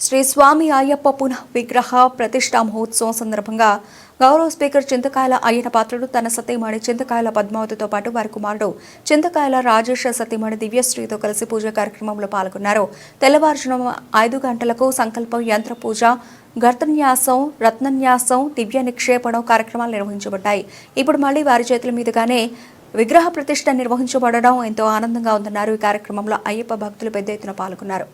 శ్రీ స్వామి అయ్యప్ప పునః విగ్రహ ప్రతిష్టా మహోత్సవం సందర్భంగా గౌరవ స్పీకర్ చింతకాయల అయ్యన పాత్రుడు తన సతీమణి చింతకాయల పద్మావతితో పాటు వారి కుమారుడు చింతకాయల రాజేష్ సతీమణి దివ్యశ్రీతో కలిసి పూజ కార్యక్రమంలో పాల్గొన్నారు. తెల్లవారుజున ఐదు గంటలకు సంకల్పం యంత్ర పూజ గర్తన్యాసం రత్నన్యాసం దివ్య నిక్షేపణం కార్యక్రమాలు నిర్వహించబడ్డాయి. ఇప్పుడు మళ్ళీ వారి చేతుల మీదుగానే విగ్రహ ప్రతిష్ట నిర్వహించబడడం ఎంతో ఆనందంగా ఉందన్నారు. ఈ కార్యక్రమంలో అయ్యప్ప భక్తులు పెద్ద ఎత్తున పాల్గొన్నారు.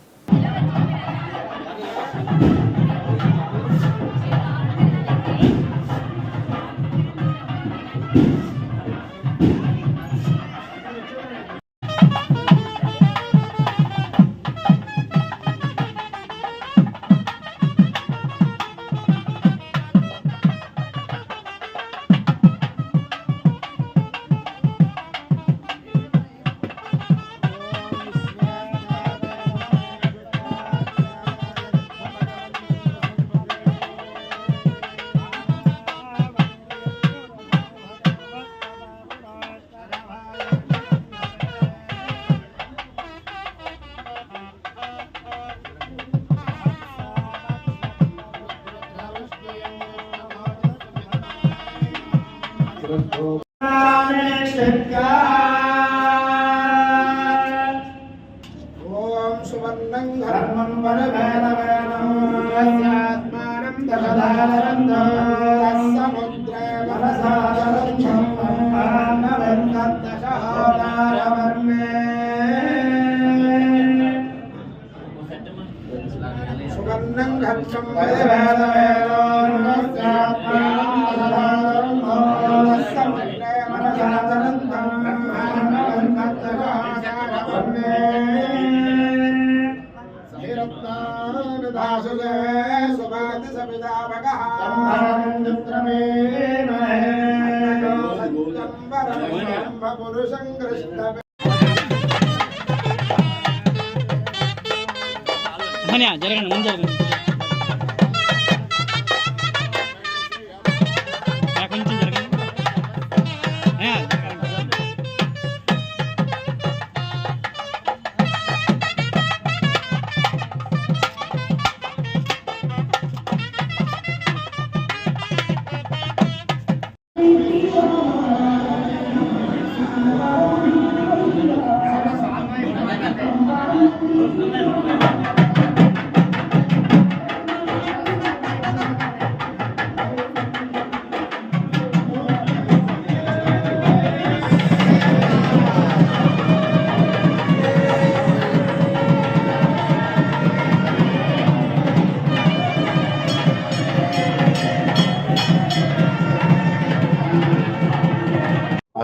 ఓం సువర్ణం ధర్మం వరవేదవేదమాత్మానం దశదారంధం సముద్రే మనసాదరంధం మానవంతదశహోదారవర్ణే సువర్ణం ఘర్షం వరవేదవేదమాత్మానం శ్రీరత్నానుదాసులే సుభాతి సపితాభగः పురుషం కృష్ణ అన్నయ్య జరగండి ముందు జరగండి.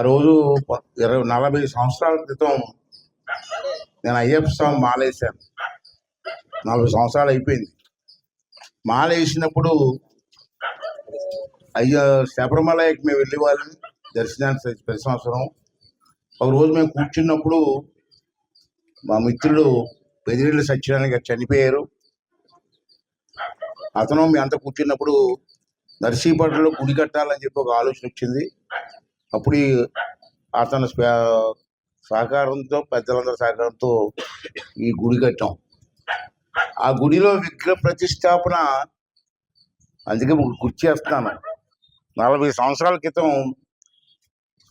ఆ రోజు ఇరవై నలభై సంవత్సరాల క్రితం నేను అయ్యప్ప స్వామి మాలేశాను. నలభై సంవత్సరాలు అయిపోయింది. మాల వేసినప్పుడు అయ్యో శబరిమలకి మేము వెళ్ళేవాళ్ళం దర్శనానికి ప్రతి సంవత్సరం. ఒక రోజు మేము కూర్చున్నప్పుడు మా మిత్రుడు పెదిరెడ్డి సత్యనారాయణ గారు చనిపోయారు. అతను మీ అంతా కూర్చున్నప్పుడు నర్సీపట్నంలో గుడి కట్టాలని చెప్పి ఒక ఆలోచన వచ్చింది. అప్పుడు అతని సహకారంతో పెద్దలందరి సహకారంతో ఈ గుడి కట్టాం. ఆ గుడిలో విగ్రహ ప్రతిష్టాపన అందుకే గుర్తు చేస్తున్నాను. నలభై సంవత్సరాల క్రితం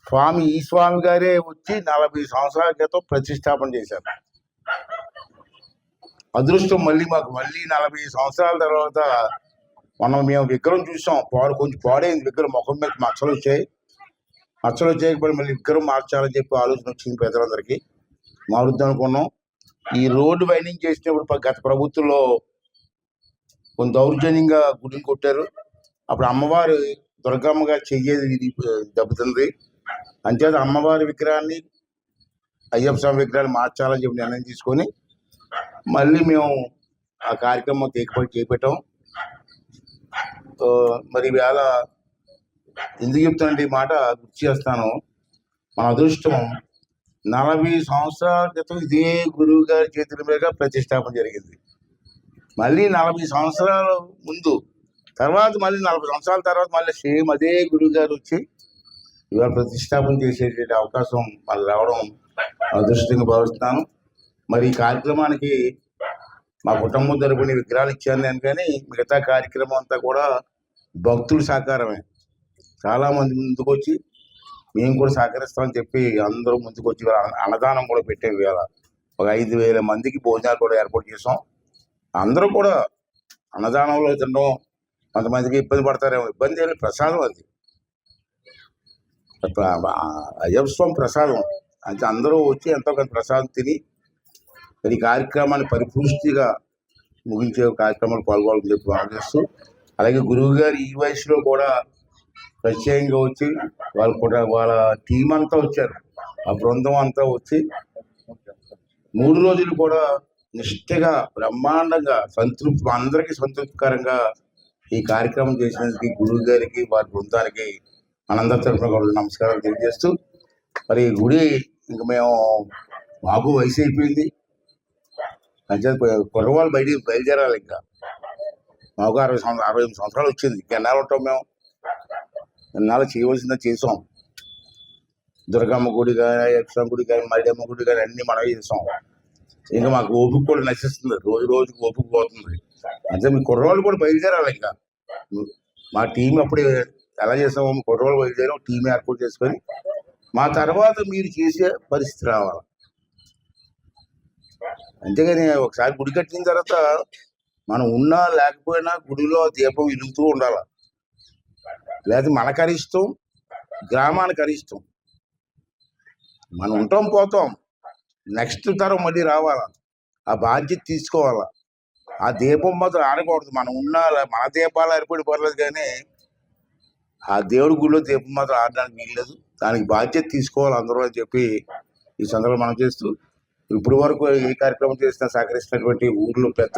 స్వామి ఈ స్వామి గారే వచ్చి నలభై సంవత్సరాల క్రితం ప్రతిష్టాపన చేశారు. అదృష్టం మళ్ళీ మాకు మళ్ళీ నలభై సంవత్సరాల తర్వాత మనం మేము విగ్రహం చూసాం. పాడు కొంచెం పాడైంది విగ్రహం. ముఖం మీద మచ్చలు వచ్చాయి. మచ్చలు చేయకపోయి మళ్ళీ విగ్రహం మార్చాలని చెప్పి ఆలోచన వచ్చింది పెద్దలందరికీ మారుద్దాం అనుకున్నాం. ఈ రోడ్డు వైండింగ్ చేసినప్పుడు గత ప్రభుత్వంలో కొంత దౌర్జన్యంగా గుడిని కొట్టారు. అప్పుడు అమ్మవారు దుర్గమ్మగా చెయ్యేది ఇది, దెబ్బతింది అమ్మవారి విగ్రహాన్ని అయ్యప్ప స్వామి విగ్రహాన్ని మార్చాలని చెప్పి నిర్ణయం తీసుకొని మళ్ళీ మేము ఆ కార్యక్రమం తీకపోయి చేపెట్టాం. మరి వేళ ఎందుకు చెప్తానంటే ఈ మాట గుర్తు చేస్తాను. మన అదృష్టం నలభై సంవత్సరాల క్రితం ఇదే గురువు గారి చేతుల మీద ప్రతిష్టాపన జరిగింది. మళ్ళీ నలభై సంవత్సరాల ముందు తర్వాత మళ్ళీ నలభై సంవత్సరాల తర్వాత మళ్ళీ సేమ్ అదే గురువు గారు వచ్చి ఇవాళ ప్రతిష్టాపన చేసేటువంటి అవకాశం మళ్ళీ రావడం అదృష్టంగా భావిస్తున్నాను. మరి ఈ కార్యక్రమానికి మా కుటుంబం తరపున విగ్రహాలు ఇచ్చాను నేను కానీ మిగతా కార్యక్రమం అంతా కూడా భక్తుల సహకారమే. చాలా మంది ముందుకు వచ్చి మేము కూడా సహకరిస్తామని చెప్పి అందరూ ముందుకు వచ్చి అన్నదానం కూడా పెట్టాం ఇవాళ. ఒక ఐదు వేల మందికి భోజనాలు కూడా ఏర్పాటు చేసాం. అందరూ కూడా అన్నదానంలో తినడం కొంతమందికి ఇబ్బంది పడతారేమో. ఇబ్బంది ఏమి ప్రసాదం అది. ప్ర- స్వామి ప్రసాదం. అంటే అందరూ వచ్చి ఎంతో కొంత ప్రసాదం తిని ఈ కార్యక్రమాన్ని పరిపూర్తిగా ముగించే కార్యక్రమాలు పాల్గొనాలని చెప్పి ఆలోచిస్తూ అలాగే గురువు గారు ఈ వయసులో కూడా ప్రత్యేకంగా వచ్చి వాళ్ళు కూడా వాళ్ళ టీం అంతా వచ్చారు. ఆ బృందం అంతా వచ్చి మూడు రోజులు కూడా నిష్ఠగా బ్రహ్మాండంగా సంతృప్తి అందరికీ సంతృప్తికరంగా ఈ కార్యక్రమం చేసినందుకు గురువు గారికి వారి బృందానికి మనందరి తరఫున కూడా నమస్కారాలు తెలియజేస్తూ మరి ఈ గుడి ఇంక మేము మాకు వయసు అయిపోయింది. అంతే కుర్రవాళ్ళు బయట బయలుదేరాలి ఇంకా. మాకు అరవై సంవత్సరాలు అరవై ఎనిమిది సంవత్సరాలు వచ్చింది. ఎన్నాళ్ళు ఉంటాం మేము. ఎన్నాళ్ళు చేయవలసిందో చేసాం. దుర్గమ్మ గుడి కానీ యక్షమ్మ గుడి కానీ మరిడమ్మ గుడి కానీ అన్ని మనమే చేసాం. ఇంకా మాకు ఓపిక కూడా నశిస్తుంది. రోజు రోజుకి ఓపిక పోతుంది. అంటే మీ కుర్రవాళ్ళు కూడా బయలుదేరాలి ఇంకా. మా టీం అప్పుడు ఎలా చేసామో మీ కుర్రవాళ్ళు బయలుదేరాం టీం ఏర్పాటు చేసుకొని మా తర్వాత మీరు చేసే పరిస్థితి రావాలి. అంతేగాని ఒకసారి గుడి కట్టిన తర్వాత మనం ఉన్నా లేకపోయినా గుడిలో దీపం వెలుగుతూ ఉండాలి. లేదా మనకు అరిష్టం గ్రామానికి అరిష్టం మనం ఉంటాం పోతాం. నెక్స్ట్ తరం మళ్ళీ రావాలా? ఆ బాధ్యత తీసుకోవాలా? ఆ దీపం మాత్రం ఆడకూడదు. మనం ఉన్నా మన దీపాలు ఏర్పడి పర్లేదు కానీ ఆ దేవుడి గుడిలో దీపం మాత్రం ఆడడానికి వీల్లేదు. దానికి బాధ్యత తీసుకోవాలి అందరూ అని చెప్పి ఈ సందర్భంగా మనం చేస్తూ ఇప్పటి వరకు ఏ కార్యక్రమం చేసినా సహకరిస్తున్నటువంటి ఊర్లో పెద్దలు